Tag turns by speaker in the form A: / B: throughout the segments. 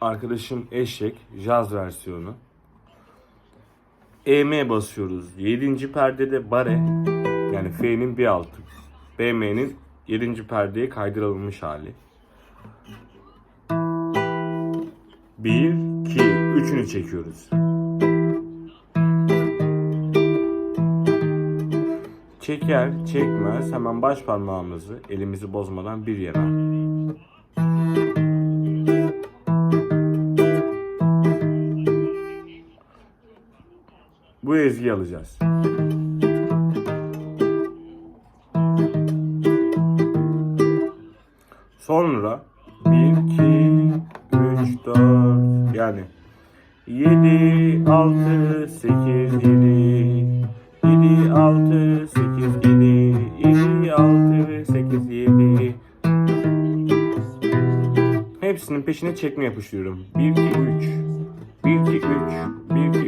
A: arkadaşım eşek jazz versiyonu. EM basıyoruz. 7. perdede bare yani F'nin bir altı. BM'nin 7. perdeye kaydırılmış hali. 1 2 üçünü çekiyoruz. Çeker, çekmez hemen baş parmağımızı elimizi bozmadan bir yana. Ezgi alacağız. Sonra 1, 2, 3, 4 yani 7, 6, 8, 7 7, 6, 8, 7 7, 6, 8, 7 Hepsinin peşine çekme yapıştırıyorum. 1, 2, 3 1, 2, 3 1, 2, 3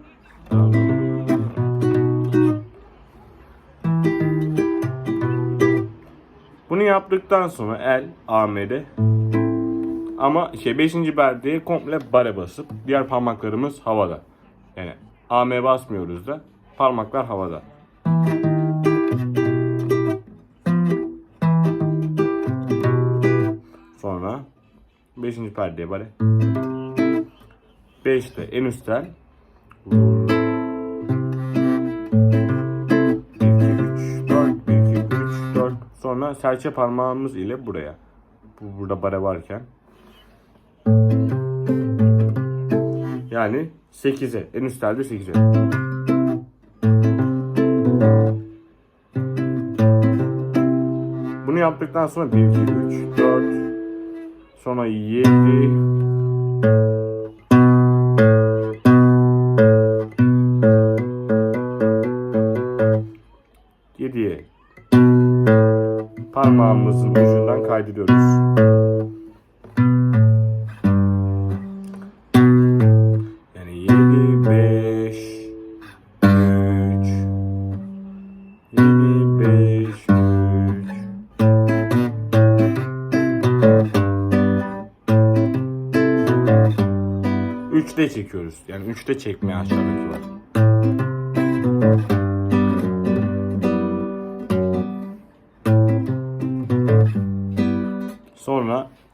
A: yaptıktan sonra el AM'de ama şey 5. perdeye komple bare basıp diğer parmaklarımız havada. Yani AM basmıyoruz da parmaklar havada. Sonra 5. perdeye bare. 5'te en üstten serçe parmağımız ile buraya. Bu burada bare varken. Yani 8'e. En üst telde 8'e. Bunu yaptıktan sonra 1, 2, 3, 4. Sonra 7. parmağımızın ucundan kaydırıyoruz. Yani 7, 5, 3, 7, 5, 3. Üçte çekiyoruz. Yani üçte çekmeye aşağıdaki var.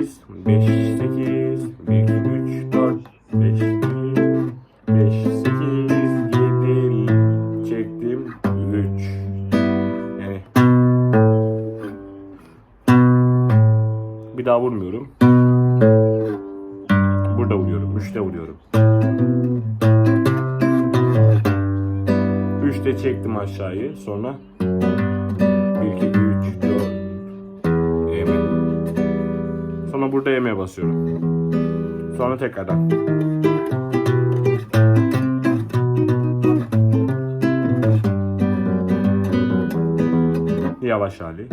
A: 5 8 5 8 1 2 3 4 5 5 8 7 çektim 3 yani bir daha vurmuyorum. Burada vuruyorum 3'te vuruyorum. 3'te çektim aşağıyı sonra Sonra burada yemeğe basıyorum. Sonra tekrardan. Yavaş hali.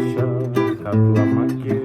A: chão, a tua magia.